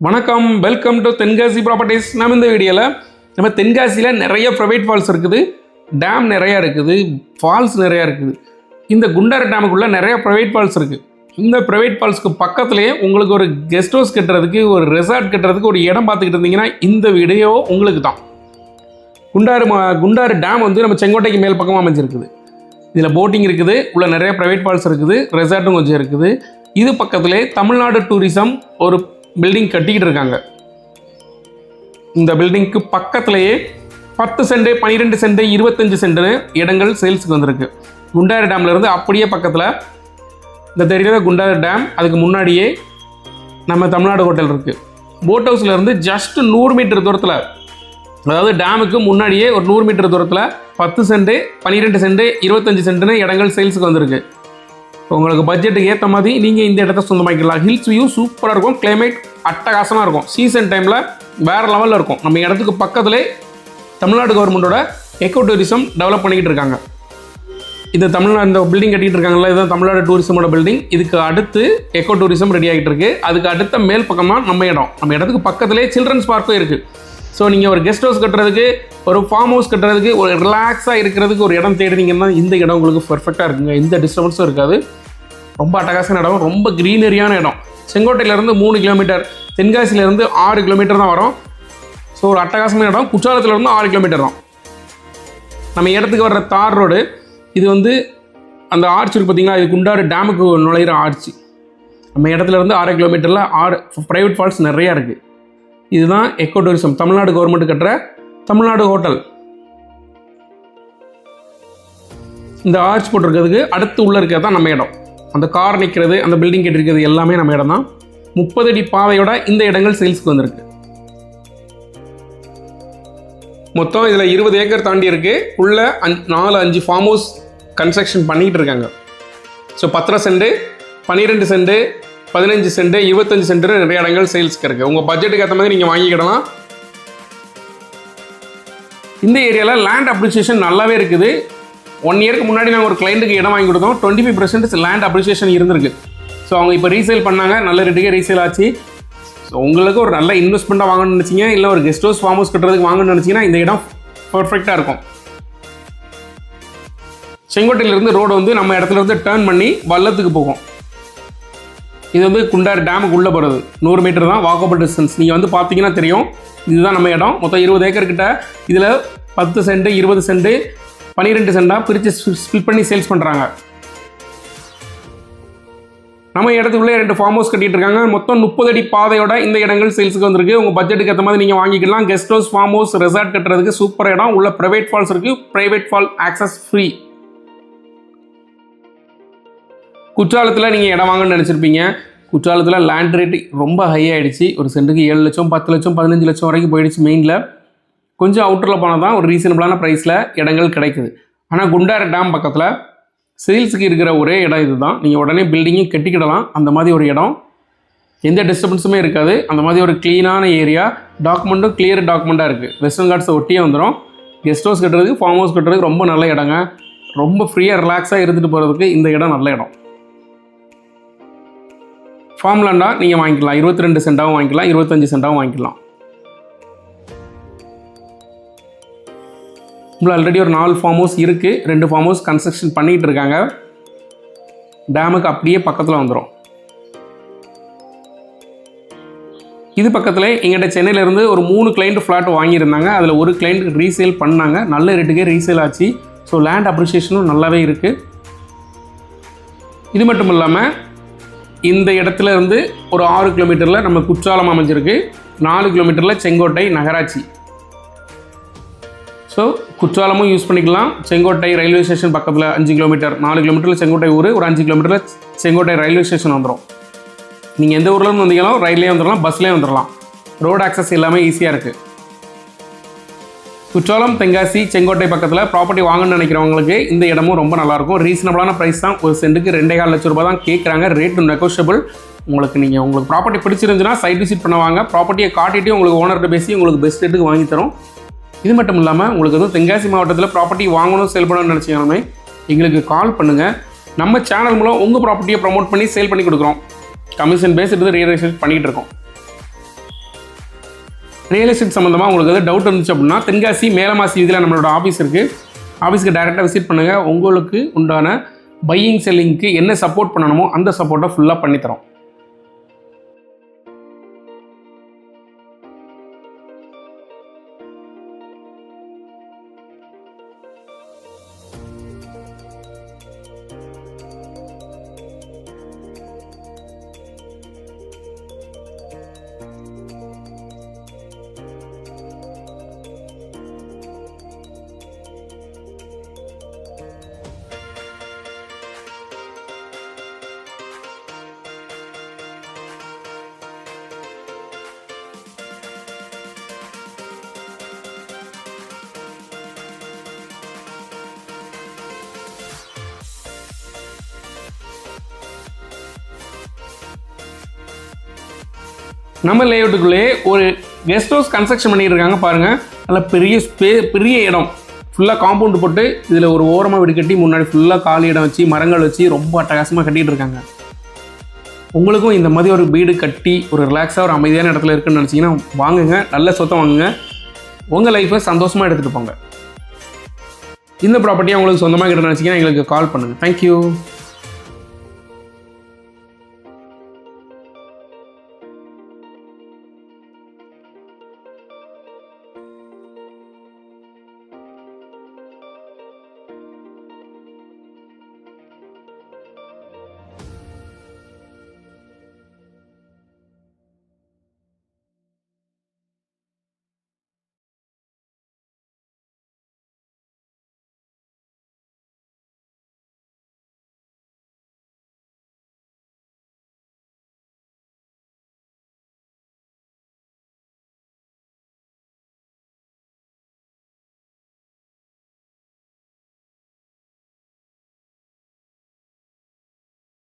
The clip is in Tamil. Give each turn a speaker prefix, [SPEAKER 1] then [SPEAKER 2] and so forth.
[SPEAKER 1] வணக்கம் வெல்கம் டு தென்காசி ப்ராப்பர்ட்டிஸ் நம்ம இந்த வீடியோவில் நம்ம தென்காசியில் நிறைய ப்ரைவேட் ஃபால்ஸ் இருக்குது. டேம் நிறையா இருக்குது. ஃபால்ஸ் நிறையா இருக்குது. இந்த குண்டார டேமுக்குள்ளே நிறைய ப்ரைவேட் ஃபால்ஸ் இருக்குது இந்த ப்ரைவேட் ஃபால்ஸ்க்கு பக்கத்துலேயே உங்களுக்கு ஒரு கெஸ்ட் ஹவுஸ் கட்டுறதுக்கு ஒரு ரெசார்ட் கட்டுறதுக்கு ஒரு இடம் பார்த்துக்கிட்டு இருந்தீங்கன்னா இந்த வீடியோ உங்களுக்கு தான். குண்டாறு மா- குண்டாறு டேம் வந்து நம்ம செங்கோட்டைக்கு மேல் பக்கமாக அமைஞ்சிருக்குது. இதில் போட்டிங் இருக்குது. உள்ள நிறைய ப்ரைவேட் ஃபால்ஸ் இருக்குது. ரெசார்ட்டும் கொஞ்சம் இருக்குது. இது பக்கத்துலேயே தமிழ்நாடு டூரிசம் ஒரு பில்டிங் கட்டிக்கிட்டு இருக்காங்க. இந்த பில்டிங்க்கு பக்கத்திலேயே பத்து சென்ட் பன்னிரெண்டு சென்ட் இருபத்தஞ்சு சென்ட் இடங்கள் சேல்ஸுக்கு வந்திருக்கு. குண்டாறு டேம்ல இருந்து அப்படியே பக்கத்தில் இந்த தெரியாத குண்டாறு டேம் அதுக்கு முன்னாடியே நம்ம தமிழ்நாடு ஹோட்டல் இருக்குது போட் ஹவுஸ்லேருந்து ஜஸ்ட் நூறு மீட்டர் தூரத்தில் அதாவது டேமுக்கு முன்னாடியே ஒரு நூறு மீட்டர் தூரத்தில் பத்து சென்ட் பன்னிரெண்டு சென்ட் இருபத்தஞ்சி சென்ட்னு இடங்கள் சேல்ஸுக்கு வந்திருக்கு. உங்களுக்கு பட்ஜெட்டுக்கு ஏற்ற மாதிரி நீங்கள் இந்த இடத்த சொந்தமாக்கிக்கலாம் ஹில்ஸ் வியூ சூப்பராக இருக்கும். கிளைமேட் அட்டகாசமாக இருக்கும். சீசன் டைமில் வேறு லெவலில் இருக்கும். நம்ம இடத்துக்கு பக்கத்துலேயே தமிழ்நாடு கவர்மெண்ட்டோட எக்கோ டூரிசம் டெவலப் பண்ணிக்கிட்டு இருக்காங்க. இந்த தமிழ்நாடு இந்த பில்டிங் கட்டிகிட்டு இருக்காங்கல்ல இதுதான் தமிழ்நாடு டூரிசமோட பில்டிங் இதுக்கு அடுத்து எக்கோ டூரிசம் ரெடி ஆகிட்டு இருக்கு. அதுக்கு அடுத்த மேல் பக்கமாக நம்ம இடம். நம்ம இடத்துக்கு பக்கத்துலேயே சில்ட்ரன்ஸ் பார்க்கும் இருக்குது ஸோ நீங்கள் ஒரு கெஸ்ட் ஹவுஸ் கட்டுறதுக்கு ஒரு ஃபார்ம் ஹவுஸ் கட்டுறதுக்கு ஒரு ரிலாக்ஸாக இருக்கிறதுக்கு ஒரு இடம் தேடினீங்கன்னா இந்த இடம் உங்களுக்கு பர்ஃபெக்டாக இருக்குங்க. எந்த டிஸ்டர்பன்ஸும் இருக்காது. ரொம்ப அட்டகாசமான இடம் ரொம்ப க்ரீனரியான இடம். செங்கோட்டையிலேருந்து மூணு கிலோமீட்டர் தென்காசியிலேருந்து ஆறு கிலோமீட்டர் தான் வரும். ஸோ ஒரு அட்டகாசமான இடம். குற்றாலத்துலேருந்து ஆறு கிலோமீட்டர் தான். நம்ம இடத்துக்கு வர்ற தார் ரோடு இது வந்து அந்த ஆர்ச் இருக்கு பார்த்தீங்களா இது குண்டாறு டேமுக்கு நுழையிற ஆர்ச் நம்ம இடத்துல இருந்து ஆறு கிலோமீட்டரில் ஆறு ப்ரைவேட் ஃபால்ஸ் நிறையா இருக்குது இதுதான் எக்கோ டூரிசம் தமிழ்நாடு கவர்மெண்ட் கட்டுற தமிழ்நாடு ஹோட்டல் இந்த ஆர்ச் போட்டிருக்கிறதுக்கு அடுத்து உள்ளே இருக்கிறது தான் நம்ம இடம். அந்த கார் நிற்கிறது அந்த பில்டிங் கட்டிருக்கிறது எல்லாமே நம்ம இடம் தான் முப்பது அடி பாதையோட இந்த இடங்கள் சேல்ஸ்க்கு வந்திருக்கு. மொத்தம் இதில் இருபது ஏக்கர் தாண்டி இருக்கு. உள்ள அஞ் நாலு அஞ்சு ஃபார்ம் ஹவுஸ் கன்ஸ்ட்ரக்ஷன் பண்ணிக்கிட்டு இருக்காங்க. ஸோ பத்தரை சென்ட் பன்னிரெண்டு செண்டு பதினஞ்சு செண்டு இருபத்தஞ்சு சென்ட் நிறைய இடங்கள் சேல்ஸ்க்கு இருக்குது உங்கள் பட்ஜெட்டுக்கு ஏற்ற மாதிரி நீங்கள் வாங்கிக்கிடலாம். இந்த ஏரியாவில் லேண்ட் அப்ரிசியேஷன் நல்லாவே இருக்குது. ஒன் இயருக்கு முன்னாடி நாங்கள் ஒரு கிளைண்ட்டுக்கு இடம் வாங்கி கொடுத்தோம். Twenty five percent land appreciation இருந்திருக்கு. ஸோ அவங்க இப்போ ரீசேல் பண்ணாங்க. நல்ல ரேட்டுக்கே ரீசேல் ஆச்சு. ஸோ உங்களுக்கு ஒரு நல்ல இன்வெஸ்ட்மெண்ட்டாக வாங்கணும்னு நினச்சிங்க. இல்லை ஒரு கெஸ்ட் ஹவுஸ் ஃபார்ம் ஹவுஸ் கட்டுறதுக்கு வாங்கணும்னு நினச்சிங்கன்னா இந்த இடம் பர்ஃபெக்டாக இருக்கும். செங்கோட்டையிலேருந்து ரோடு வந்து நம்ம இடத்துல இருந்து டேர்ன் பண்ணி வல்லத்துக்கு போகும். இது வந்து குண்டார் டேமுக்கு உள்ளே போகிறது நூறு மீட்டர் தான் வாக்கபிள் டிஸ்டன்ஸ் நீங்கள் வந்து பார்த்தீங்கன்னா தெரியும். இதுதான் நம்ம இடம். மொத்தம் இருபது ஏக்கர் கிட்ட. இதில் பத்து சென்ட் இருபது சென்ட் பன்னிரெண்டு சென்டாக பிரித்து ஸ்பிட் பண்ணி சேல்ஸ் பண்ணுறாங்க நம்ம இடத்துக்குள்ளே ரெண்டு ஃபார்ம் ஹவுஸ் கட்டிட்டு இருக்காங்க. மொத்தம் முப்பது அடி பாதையோட இந்த இடங்கள் சேல்ஸுக்கு வந்திருக்கு. உங்கள் பட்ஜெட்டுக்கு ஏற்ற மாதிரி நீங்கள் வாங்கிக்கலாம். Guest house farm house resort கட்டுறதுக்கு சூப்பர் இடம். உள்ள ப்ரைவேட் ஃபால்ஸ் இருக்குது ப்ரைவேட் ஃபால் ஆக்சஸ் ஃப்ரீ குற்றாலத்தில் நீங்கள் இடம் வாங்கன்னு நினச்சிருப்பீங்க. குற்றாலத்தில் லேண்ட் ரேட் ரொம்ப ஹை ஒரு சென்ட்டுக்கு ஏழு லட்சம் பத்து லட்சம் பதினஞ்சு லட்சம் வரைக்கும் போயிடுச்சு மெயினில் கொஞ்சம் அவுட்டரில் போனால் தான் ஒரு ரீசனபிளான ப்ரைஸில் இடங்கள் கிடைக்குது. ஆனால் குண்டார டேம் பக்கத்தில் சேல்ஸுக்கு இருக்கிற ஒரே இடம் இதுதான். நீங்கள் உடனே பில்டிங்கும் கட்டிக்கிடலாம். அந்த மாதிரி ஒரு இடம். எந்த டிஸ்டர்பன்ஸுமே இருக்காது. அந்த மாதிரி ஒரு க்ளீனான ஏரியா டாக்குமெண்ட்டும் கிளியர் டாக்குமெண்ட்டாக இருக்குது வெஸ்டர்ன் கார்ட்ஸை ஒட்டியே வந்துடும் கெஸ்ட் ஹவுஸ் கட்டுறதுக்கு ஃபார்ம் ஹவுஸ் கட்டுறதுக்கு ரொம்ப நல்ல இடங்க. ரொம்ப ஃப்ரீயாக ரிலாக்ஸாக இருந்துட்டு போகிறதுக்கு இந்த இடம் நல்ல இடம். ஃபார்ம் லேண்டாக நீங்கள் வாங்கிக்கலாம். இருபத்தி ரெண்டு சென்டாகவும் வாங்கிக்கலாம். இருபத்தஞ்சி சென்டாகவும் வாங்கிக்கலாம். உங்களை ஆல்ரெடி ஒரு நாலு ஃபார்ம் ஹவுஸ் இருக்குது ரெண்டு ஃபார்ம் ஹவுஸ் கன்ஸ்ட்ரக்ஷன் பண்ணிகிட்டு இருக்காங்க. டேமுக்கு அப்படியே பக்கத்தில் வந்துடும் இது பக்கத்தில் எங்கிட்ட சென்னையிலேருந்து ஒரு மூணு கிளைண்ட் ஃப்ளாட் வாங்கியிருந்தாங்க. அதில் ஒரு கிளைண்ட் ரீசேல் பண்ணாங்க. நல்ல ரேட்டுக்கே ரீசேல் ஆச்சு. ஸோ லேண்ட் அப்ரிஷியேஷனும் நல்லாவே இருக்குது இது மட்டும் இல்லாமல் இந்த இடத்துல இருந்து ஒரு ஆறு கிலோமீட்டரில் நம்ம குற்றாலம் அமைஞ்சிருக்கு. நாலு கிலோமீட்டரில் செங்கோட்டை நகராட்சி. ஸோ குற்றாலமும் யூஸ் பண்ணிக்கலாம். செங்கோட்டை ரயில்வே ஸ்டேஷன் பக்கத்தில் அஞ்சு கிலோமீட்டர் நாலு கிலோமீட்டரில் செங்கோட்டை ஊர் ஒரு அஞ்சு கிலோமீட்டரில் செங்கோட்டை ரயில்வே ஸ்டேஷன் வந்துடும் நீங்கள் எந்த ஊர்லேருந்து வந்தீங்களோ ரயில்லே வந்துடலாம் பஸ்லேயே வந்துடலாம் ரோடு ஆக்சஸ் எல்லாமே ஈஸியாக இருக்குது குற்றாலம் தென்காசி செங்கோட்டை பக்கத்தில் ப்ராப்பர்ட்டி வாங்கணும்னு நினைக்கிறவங்களுக்கு இந்த இடமும் ரொம்ப நல்லாயிருக்கும் ரீசனபிளான ப்ரைஸ் தான். ஒரு சென்ட்டுக்கு ரெண்டே கால் லட்ச ரூபா தான் கேட்குறாங்க ரேட்டு நெகோஷியபிள் உங்களுக்கு நீங்கள் உங்களுக்கு ப்ராப்பர்ட்டி பிடிச்சிருந்துச்சுன்னா சைட் விசிட் பண்ணுவாங்க. ப்ராப்பர்ட்டியை காட்டிட்டு உங்களுக்கு ஓனர்கிட்ட பேசி உங்களுக்கு பெஸ்ட் ரேட்டுக்கு வாங்கி தரும். இது மட்டும் இல்லாமல் உங்களுக்கு வந்து தென்காசி மாவட்டத்தில் ப்ராப்பர்ட்டி வாங்கணும் சேல் பண்ணணும்னு நினச்சிங்கனாலுமே எங்களுக்கு கால் பண்ணுங்கள் நம்ம சேனல் மூலம் உங்கள் ப்ராப்பர்ட்டியை ப்ரமோட் பண்ணி சேல் பண்ணி கொடுக்குறோம். கமிஷன் பேஸ் எடுத்து ரியல் எஸ்டேட் பண்ணிகிட்டு இருக்கோம். ரியல் எஸ்டேட் சம்மந்தமாக உங்களுக்கு எதாவது டவுட் இருந்துச்சு அப்படின்னா தென்காசி மேலமாசி இதில் நம்மளோட ஆஃபீஸ் இருக்குது ஆஃபீஸ்க்கு டேரெக்டாக விசிட் பண்ணுங்கள் உங்களுக்கு உண்டான பையிங் செல்லிங்க்கு என்ன சப்போர்ட் பண்ணணுமோ அந்த சப்போர்ட்டை ஃபுல்லாக பண்ணித்தரோம். நம்ம லேஅவுட்டுக்குள்ளேயே ஒரு கெஸ்ட் ஹவுஸ் கன்ஸ்ட்ரக்ஷன் பண்ணிட்டு இருக்காங்க பாருங்கள் நல்ல பெரிய ஸ்பே பெரிய இடம். ஃபுல்லாக காம்பவுண்டு போட்டு இதில் ஒரு ஓரமாக வீடு கட்டி முன்னாடி ஃபுல்லாக காலி இடம் வச்சு மரங்கள் வச்சு ரொம்ப அட்டகாசமாக கட்டிகிட்டு இருக்காங்க. உங்களுக்கும் இந்த மாதிரி ஒரு வீடு கட்டி ஒரு ரிலாக்ஸாக ஒரு அமைதியான இடத்துல இருக்குன்னு நினச்சிங்கன்னா வாங்குங்க. நல்ல சொத்தம் வாங்குங்க. உங்கள் லைஃப்பை சந்தோஷமாக எடுத்துகிட்டு போங்க. இந்த ப்ராப்பர்ட்டியை உங்களுக்கு சொந்தமாக கிட்ட நினச்சிங்கன்னா எங்களுக்கு கால் பண்ணுங்கள் தேங்க்யூ